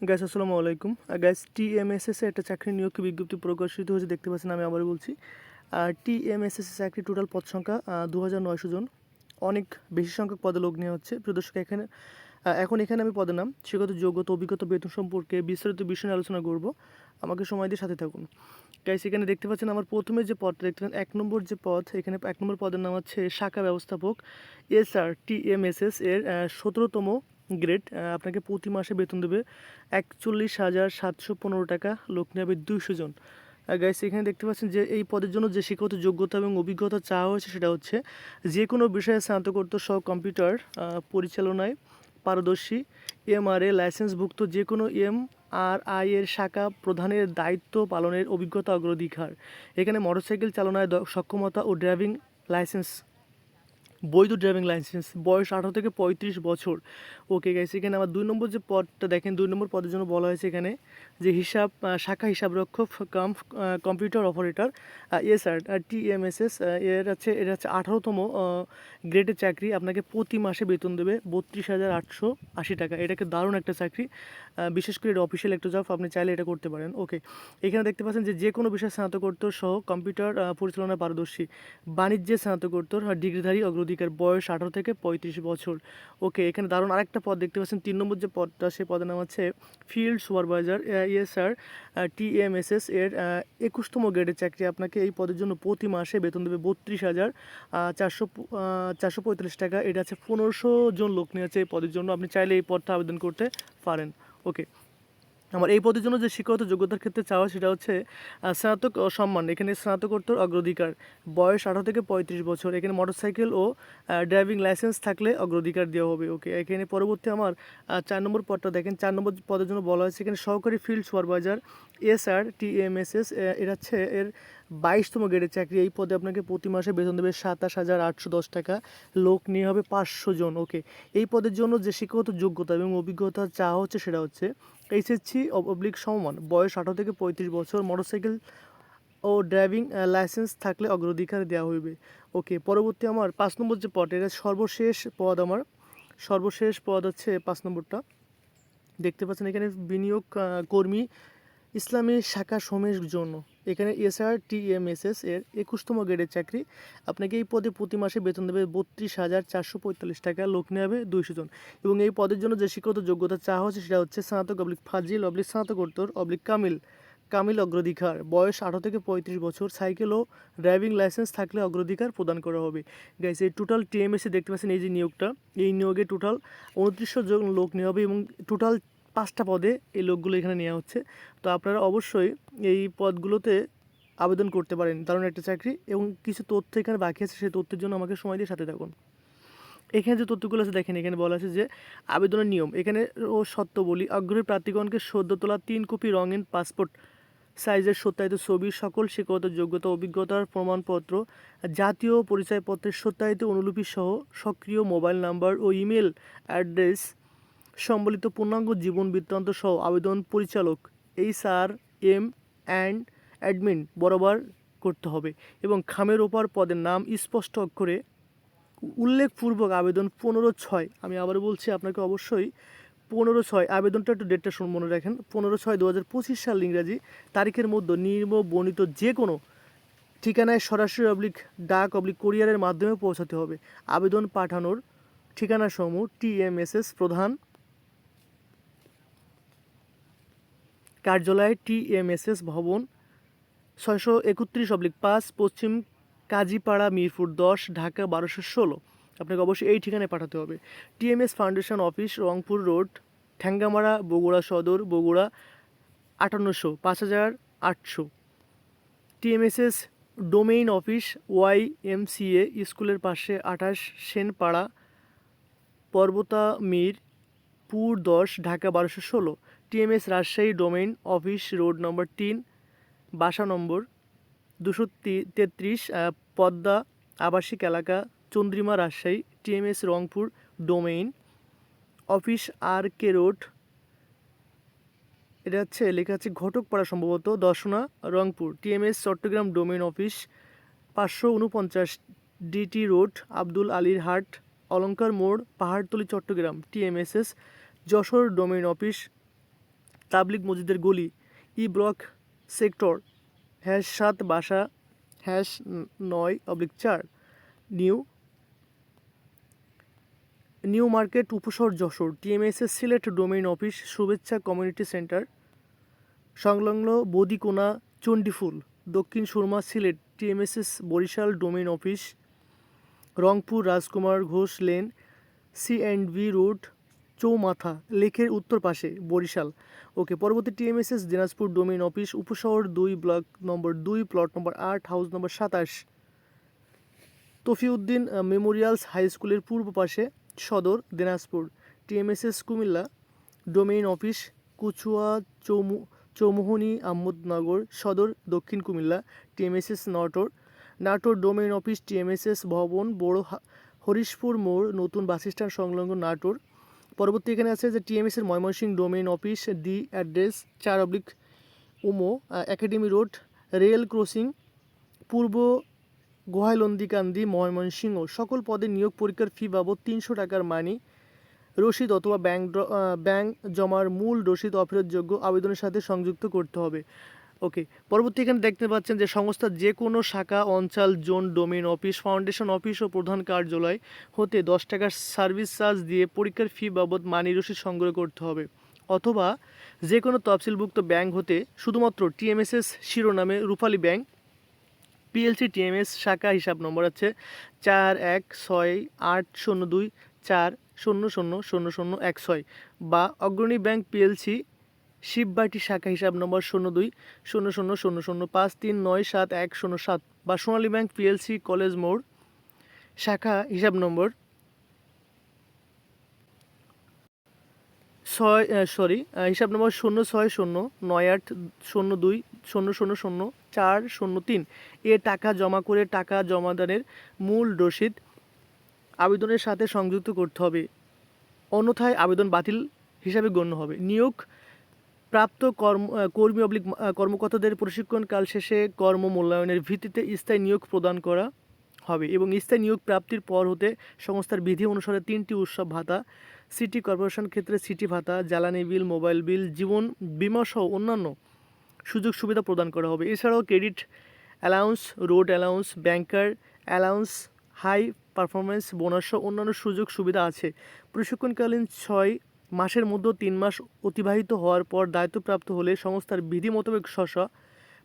Gas আসসালামু আলাইকুম। Gas TMSS একটা চাকরি নিয়োগ বিজ্ঞপ্তি প্রকাশিত হয়েছে দেখতে পাচ্ছেন, আমি আবার বলছি। আর টিএমএসএস চাকরি টোটাল পদ সংখ্যা দু হাজার নয়শো জন। অনেক বেশি সংখ্যক পদে লোক নেওয়া হচ্ছে। প্রদর্শক এখানে এখন এখানে আমি পদের নাম সেগত যোগ্যতা, অভিজ্ঞতা, বেতন সম্পর্কে বিস্তারিত বিষয় আলোচনা করব। আমাকে সময় দিয়ে সাথে থাকুন। গাইস এখানে দেখতে পাচ্ছেন আমার প্রথমে যে পদটা, দেখতে পাচ্ছেন, এক নম্বর যে পদ, এখানে এক নম্বর পদের নাম হচ্ছে শাখা ব্যবস্থাপক। এস আর টিএমএসএস এর সতেরোতম গ্রেড আপনাকে প্রতি মাসে বেতন দেবে একচল্লিশ হাজার সাতশো পনেরো টাকা। লোক নেবে দুইশো জন। গাইস এখানে দেখতে পাচ্ছেন যে এই পদের জন্য যে শিক্ষাগত যোগ্যতা এবং অভিজ্ঞতা চাওয়া হয়েছে সেটা হচ্ছে যে কোনো বিষয়ে স্নাতকোত্তর সহ কম্পিউটার পরিচালনায় পারদর্শী, এমআরএ, লাইসেন্সভুক্ত যে কোনো এম আর আই এর শাখা প্রধানের দায়িত্ব পালনের অভিজ্ঞতা অগ্রাধিকার। এখানে মোটরসাইকেল চালনায় সক্ষমতা ও ড্রাইভিং লাইসেন্স বৈধ ড্রাইভিং লাইসেন্স, বয়স আঠারো থেকে পঁয়ত্রিশ বছর। ওকে গাইস এখানে আমার দুই নম্বর যে পদটা দেখেন, দুই নম্বর পদের জন্য বলা হয়েছে এখানে যে হিসাব শাখা হিসাবরক্ষক, cum computer operator S R TMSS এর হচ্ছে এর হচ্ছে আঠারোতম গ্রেডের চাকরি, আপনাকে প্রতি মাসে বেতন দেবে বত্রিশ হাজার আটশো আশি টাকা। এটাকে দারুণ একটা চাকরি বিশেষ করে এটা অফিসিয়াল একটা জব আপনি চাইলে এটা করতে পারেন। ওকে, এখানে দেখতে পাচ্ছেন যে যে কোনো বিষয়ে স্নাতকোত্তর সহ কম্পিউটার পরিচালনা পারদর্শী, বাণিজ্যে স্নাতকোত্তর ডিগ্রিধারী অগ্রাধিকার বয়স আঠারো থেকে পঁয়ত্রিশ বছর। ওকে, এখানে দারুণ আরেকটা পদ দেখতে পাচ্ছেন। তিন নম্বর যে পদটা সেই পদের নাম হচ্ছে ফিল্ড সুপারভাইজার। ইএসআর টিএমএসএস এর একুশতম গ্রেডের চাকরি। আপনাকে এই পদের জন্য প্রতি মাসে বেতন দেবে বত্রিশ হাজার চারশো চারশো পঁয়তাল্লিশ টাকা। এটা আছে পনেরোশো জন লোক নিয়ে আছে এই পদের জন্য। আপনি চাইলে এই পদটা আবেদন করতে পারেন। ওকে আমার এই পদের জন্য যে শিক্ষাগত যোগ্যতার ক্ষেত্রে চাওয়া সেটা হচ্ছে স্নাতক সম্মান, এখানে স্নাতকোত্তর অগ্রাধিকার, বয়স আঠারো থেকে পঁয়ত্রিশ বছর, এখানে মোটরসাইকেল ও ড্রাইভিং লাইসেন্স থাকলে অগ্রাধিকার দেওয়া হবে ওকে এখানে পরবর্তী আমার চার নম্বর পদটা দেখেন, চার নম্বর পদের জন্য বলা হয়েছে, এখানে সহকারী field supervisor S R TMSS এর হচ্ছে এর বাইশতম গ্রেডের চাকরি, এই পদে আপনাকে প্রতি মাসে বেতন দেবে সাতাশ হাজার আটশো দশ টাকা, লোক নিয়ে হবে পাঁচশো জন ওকে এই পদের জন্য যে শিক্ষাগত যোগ্যতা এবং অভিজ্ঞতা চাওয়া হচ্ছে সেটা হচ্ছে এইচএসসি অবলিক সমমান, বয়স আঠারো থেকে পঁয়ত্রিশ বছর মোটরসাইকেল ও ড্রাইভিং লাইসেন্স থাকলে অগ্রাধিকার দেওয়া হইবে। ওকে পরবর্তী আমার পাঁচ নম্বর যে পদ, এটা সর্বশেষ পদ আমার। সর্বশেষ পদ হচ্ছে পাঁচ নম্বরটা। দেখতে পাচ্ছেন এখানে বিনিয়োগ কর্মী, ইসলামী শাখা সমের জন্য। এখানে এসআর, টিএমএসএস এর একুশতম গ্রেডের চাকরি। আপনাকে এই পদে প্রতি মাসে বেতন দেবে বত্রিশ হাজার চারশো পঁয়তাল্লিশ টাকা, লোক নেবে দুইশো জন। এবং এই পদের জন্য যে শিক্ষাগত যোগ্যতা চাওয়া হচ্ছে সেটা হচ্ছে স্নাতক অবলিক ফাজিল, অবলিক স্নাতকোত্তর, অবলিক কামিল কামিল অগ্রাধিকার। বয়স আঠারো থেকে পঁয়ত্রিশ বছর, সাইকেল ও ড্রাইভিং লাইসেন্স থাকলে অগ্রাধিকার প্রদান করা হবে। গাইস এই টোটাল টিএমএসে দেখতে পাচ্ছেন এই যে নিয়োগটা। এই নিয়োগে টোটাল উনত্রিশশো জন লোক নেওয়া হবে এবং টোটাল পাঁচটা পদে এই লোকগুলো এখানে নেওয়া হচ্ছে। তো আপনারা অবশ্যই এই পদগুলোতে আবেদন করতে পারেন দারুণ একটা চাকরি এবং কিছু তথ্য এখানে বাকি আছে, সেই তথ্যের জন্য আমাকে সময় দিয়ে সাথে থাকুন। এখানে যে তথ্যগুলো আছে, দেখেন এখানে বলা আছে যে আবেদনের নিয়ম। এখানে ও সত্য বলি আগ্রহী প্রার্থীগণকে সদ্য তোলা তিন কপি রঙিন পাসপোর্ট, সাইজের সত্যায়িত ছবি, সকল শিক্ষাগত যোগ্যতা, অভিজ্ঞতার প্রমাণপত্র, জাতীয় পরিচয়পত্রের সত্যায়িত অনুলিপি সহ সক্রিয় মোবাইল নাম্বার ও ইমেল অ্যাড্রেস সম্বলিত পূর্ণাঙ্গ জীবন বৃত্তান্ত সহ আবেদন পরিচালক H R M, and admin বরাবর করতে হবে এবং খামের ওপর পদের নাম স্পষ্ট অক্ষরে উল্লেখপূর্বক আবেদন পনেরো ছয়। আমি আবার বলছি আপনাকে অবশ্যই পনেরো ছয়, আবেদনটা একটু ডেটটা শুন মনে রাখেন। পনেরো ছয় দু হাজার পঁচিশ সাল ইংরাজি, তারিখের মধ্যে নির্ম বর্ণিত যে কোনো ঠিকানায় সরাসরি অবলিক ডাক অবলিক কোরিয়ারের মাধ্যমে পৌঁছাতে হবে। আবেদন পাঠানোর ঠিকানা সমূহ টিএমএসএস প্রধান কার্যালয় টিএমএসএস ভবন, ছয়শো একত্রিশ অবলিক পাঁচ পশ্চিম কাজীপাড়া মিরপুর দশ, ঢাকা বারোশো ষোলো। আপনাকে অবশ্যই এই ঠিকানায় পাঠাতে হবে। TMS foundation office, Rangpur road, Thengamara, Bogura Sadar, Bogura আটান্নশো, পাঁচ হাজার আটশো। TMSS domain office, YMCA স্কুলের পাশে আঠাশ সেনপাড়া পর্বতা মির পুর দশ, ঢাকা বারোশো ষোলো। TMS Rajshahi domain office road number তিন, বাসা নম্বর দুশো তেত্রিশ পদ্মা আবাসিক এলাকা, Chandrima Rajshahi, TMS Rangpur domain office R K road. এটা হচ্ছে, লেখা আছে ঘটকপাড়া সম্ভবত Darshana Rangpur, TMS Chattogram domain office পাঁচশো উনপঞ্চাশ ডিটি রোড, আব্দুল আলীর হাট অলঙ্কার মোড়, Pahartali Chattogram, TMSS Jashore domain office তাবলিগ মসজিদের গলি, ই ব্লক সেক্টর, হ্যাশ সাত বাসা, হ্যাশ নয় অবলিক চার, new new market Upashahar Jashore TMSS Sylhet domain office, Shuvechha community centre, সংলগ্ন Badikona, Chandiphul, Dakshin Surma Sylhet TMSS Barishal domain office, Rangpur Rajkumar Ghosh lane, C and B road চৌমাথা লেকের উত্তর পাশে, Barishal. Okay, পরবর্তী TMSS Dinajpur domain office, উপশহর দুই, block নম্বর দুই, plot নম্বর আট, house নম্বর সাতাশ। তফিউদ্দিন মেমোরিয়ালস হাই স্কুলের পূর্ব পাশে, Sadar, Dinajpur. TMSS Cumilla, domain office Kuchua চৌমু, Choumohani, Ahmadnagar, Sadar, Dakshin Cumilla. TMSS Natore Natore domain office, TMSS ভবন বড় হরিশপুর মোড়, নতুন বাসস্ট্যান্ড সংলগ্ন নাটোর। পরবর্তী এখানে আছে যে টিএমএসের Mymensingh domain office the address চার অব্লিক উমো একাডেমি রোড, রেল ক্রসিং, পূর্ব গোহাইলন্দিকান্দি, ময়মনসিংহ। সকল পদে নিয়োগ পরীক্ষার ফি বাবদ তিনশো টাকার মানি রসিদ অথবা ব্যাংক ব্যাংক জমার মূল রসিদ অফেরতযোগ্য আবেদনের সাথে সংযুক্ত করতে হবে। ওকে, পরবর্তী এখানে দেখতে পাচ্ছেন যে সংস্থার যে কোনো শাখা, অঞ্চল, zone domain office, foundation, office ও প্রধান কার্যালয় হতে দশ টাকার সার্ভিস চার্জ দিয়ে পরীক্ষার ফি বাবদ মানি রসিদ সংগ্রহ করতে হবে। অথবা যে কোনো তফসিলভুক্ত ব্যাংক হতে শুধুমাত্র টিএমএসএস শিরোনামে রূপালী ব্যাংক পিএলসি টিএমএস শাখা হিসাব নম্বর আছে চার এক ছয় আট শূন্য দুই চার শূন্য শূন্য শূন্য শূন্য এক ছয় বা অগ্রণী ব্যাংক পিএলসি শিববাটি শাখা হিসাব নম্বর শূন্য দুই, শূন্য শূন্য শূন্য শূন্য পাঁচ, তিন, নয়, সাত, এক, শূন্য সাত বা সোনালী ব্যাংক পিএলসি কলেজ মোড়, শাখা হিসাব নম্বর ছয় সরি হিসাব নম্বর শূন্য ছয় শূন্য, নয় আট শূন্য দুই, শূন্য শূন্য শূন্য চার শূন্য তিন এ টাকা জমা করে টাকা জমাদানের মূল রসিদ আবেদনের সাথে সংযুক্ত করতে হবে। অন্যথায় আবেদন বাতিল হিসাবে গণ্য হবে। নিয়োগ প্রাপ্ত কর্ম কর্মী অবলিক কর্মকর্তাদের প্রশিক্ষণকাল শেষে কর্ম মূল্যায়নের ভিত্তিতে স্থায়ী নিয়োগ প্রদান করা হবে এবং স্থায়ী নিয়োগ প্রাপ্তির পর হতে সংস্থার বিধি অনুসারে তিনটি উৎসব ভাতা, সিটি কর্পোরেশন ক্ষেত্রে সিটি ভাতা, জ্বালানি বিল, মোবাইল বিল, জীবন বিমা সহ অন্যান্য সুযোগ সুবিধা প্রদান করা হবে। এছাড়াও credit allowance, road allowance, banker allowance, high performance bonus সহ অন্যান্য সুযোগ সুবিধা আছে। প্রশিক্ষণকালীন ছয় মাসের মধ্যে তিন মাস অতিবাহিত হওয়ার পর দায়িত্বপ্রাপ্ত হলে সংস্থার বিধি মোতাবেক শশা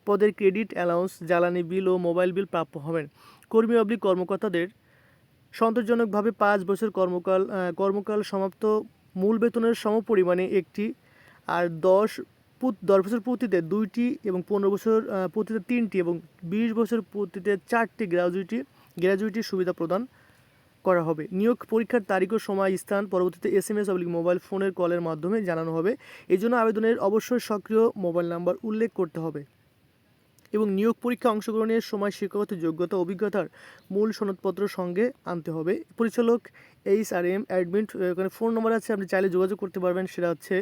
পদের ক্রেডিট অ্যালাউন্স, জ্বালানি বিল ও মোবাইল বিল প্রাপ্য হবেন। কর্মী অবলিক কর্মকর্তাদের সন্তোষজনকভাবে পাঁচ বছর কর্মকাল কর্মকাল সমাপ্ত মূল বেতনের সমপরিমাণে একটি আর দশ দশ বছর পূর্তিতে দুইটি এবং পনেরো বছর পূর্তিতে তিনটি এবং বিশ বছর পূর্তিতে চারটি গ্র্যাজুইটি গ্র্যাজুইটি সুবিধা প্রদান করা হবে। নিয়োগ পরীক্ষার তারিখ ও সময়, স্থান, পরবর্তীতে S M S oblique mobile ফোনের কলের মাধ্যমে জানানো হবে। এই জন্য আবেদনের অবশ্যই সক্রিয় মোবাইল নাম্বার উল্লেখ করতে হবে। এবং নিয়োগ পরীক্ষা অংশগ্রহণের সময় শিক্ষাগত যোগ্যতা, অভিজ্ঞতার মূল সনদপত্র সঙ্গে আনতে হবে। পরিচালক এইচ আর এম অ্যাডমিট ওখানে ফোন নম্বর আছে, আপনি চাইলে যোগাযোগ করতে পারবেন। সেটা হচ্ছে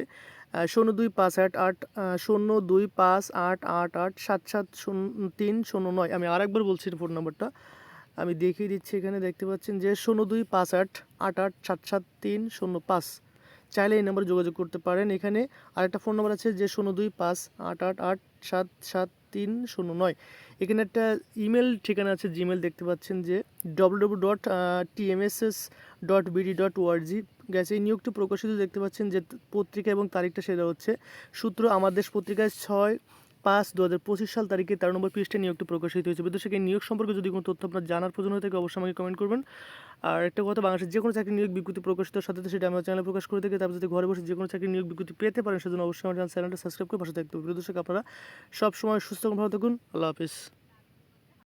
শূন্য দুই পাঁচ আট আট শূন্য দুই পাঁচ আট আট আট সাত সাত শূন্য তিন শূন্য নয়। আমি আরেকবার বলছি ফোন নম্বরটা আমি দেখিয়ে দিচ্ছি এখানে, দেখতে পাচ্ছেন যে শূন্য দুই পাঁচ আট আট আট সাত সাত তিন, শূন্য পাঁচ। চাইলে এই নম্বরে যোগাযোগ করতে পারেন। এখানে আরেকটা ফোন নম্বর আছে যে শূন্য দুই পাঁচ, আট আট আট সাত সাত তিন, শূন্য নয়। এখানে একটা ইমেল ঠিকানা আছে জিমেল দেখতে পাচ্ছেন যে W W dot TMSS dot BD dot ORG গেছে এই নিয়োগটি প্রকাশিত দেখতে পাচ্ছেন যে পত্রিকা এবং তারিখটা সেটা হচ্ছে সূত্র আমার দেশ পত্রিকায় ছয় পাঁচ দু হাজার পঁচিশ সাল তারিখে তেরো নম্বর পৃষ্ঠে নিয়োগটি প্রকাশিত হয়েছে। বিদেশে এই নিয়োগ সম্পর্কে যদি কোনো তথ্য আপনার জানার প্রয়োজন হয়ে থাকে, অবশ্যই আমাকে কমেন্ট করবেন। আর একটা কথা, বাংলাদেশের যে কোনো চাকরি নিয়োগ বিজ্ঞপ্তি প্রকাশিত সাথে সেটা আমার চ্যানেলে প্রকাশ করে থাকি। তারপর যদি ঘরে বসে যে কোনো চাকরি নিয়োগ বিজ্ঞপ্তি পেতে পারেন, সেজন্য অবশ্যই আমার চ্যানেলটা সাবস্ক্রাইব করে পাশে থাকতে হবে। দর্শক আপনারা সব সময় সুস্থ ভালো থাকুন। আল্লাহ হাফিজ।